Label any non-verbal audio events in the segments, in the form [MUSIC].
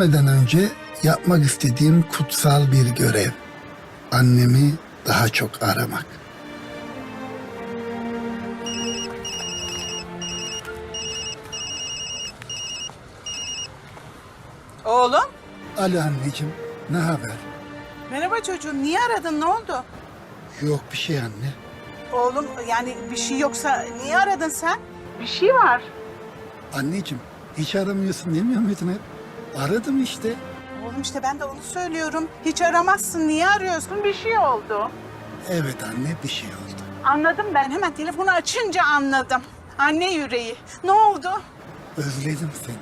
Ölmeden önce yapmak istediğim kutsal bir görev. Annemi daha çok aramak. Oğlum. Ali anneciğim, ne haber? Merhaba çocuğum. Niye aradın? Ne oldu? Yok bir şey anne. Oğlum yani bir şey yoksa niye aradın sen? Bir şey var. Anneciğim, hiç aramıyorsun demiyor muydun hep? Aradım işte. Oğlum işte ben de onu söylüyorum. Hiç aramazsın. Niye arıyorsun? Bir şey oldu. Evet anne, bir şey oldu. Anladım ben. Hemen telefonu açınca anladım. Anne yüreği. Ne oldu? Özledim seni.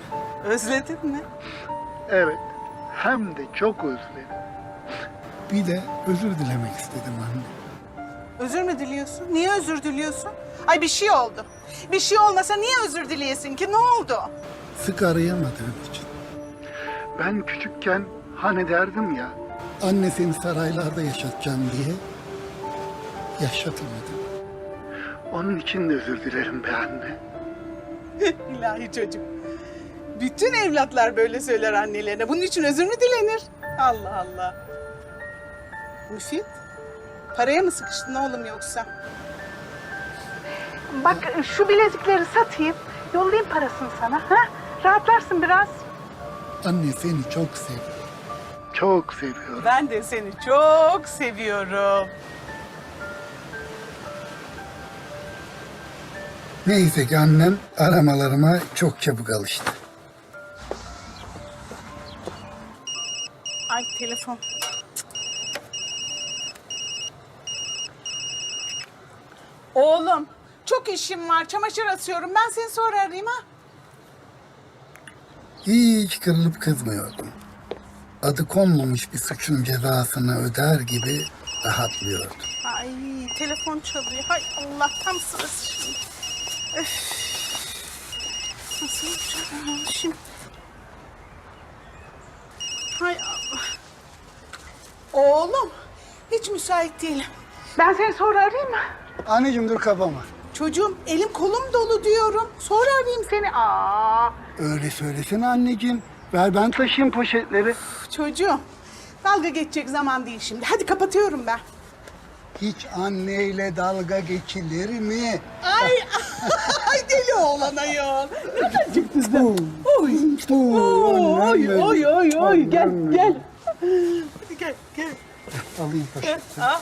Özledin mi? Evet, hem de çok özledim. Bir de özür dilemek istedim anne. Özür mü diliyorsun? Niye özür diliyorsun? Ay bir şey oldu. Bir şey olmasa niye özür dileyesin ki? Ne oldu? Sık arayamadığım için. Ben küçükken hani derdim ya, anne seni saraylarda yaşatacağım diye yaşatamadım. Onun için de özür dilerim be anne. [LAUGHS] İlahi çocuk. Bütün evlatlar böyle söyler annelerine. Bunun için özür mü dilenir? Allah Allah. Müfit, paraya mı sıkıştın oğlum yoksa? Bak şu bilezikleri satayım. Yollayayım parasını sana. Ha? Rahatlarsın biraz. Anne seni çok seviyorum. Çok seviyorum. Ben de seni çok seviyorum. Neyse ki annem aramalarıma çok çabuk alıştı. Ay telefon. Oğlum çok işim var. Çamaşır asıyorum. Ben seni sonra arayayım ha. Hiç kırılıp kızmıyordum. Adı konmamış bir suçun cezasını öder gibi rahatlıyordum. Ay telefon çalıyor. Hay Allah tam sırası şimdi. Öf. Nasıl yapacağım şimdi? Hay Allah. Oğlum hiç müsait değilim. Ben seni sonra arayayım mı? Anneciğim dur kapama. Çocuğum elim kolum dolu diyorum. Sonra arayayım seni. Aa, Öyle söylesene anneciğim. Ver ben taşıyayım poşetleri. çocuğum. Dalga geçecek zaman değil şimdi. Hadi kapatıyorum ben. Hiç anneyle dalga geçilir mi? Ay, [LAUGHS] ay deli oğlan ayol. Ne kaçıktı sen? Oy. Oo, Oy, oy, oy, oy. Gel, Annem gel. Hadi gel, gel. Alayım poşeti. Ah,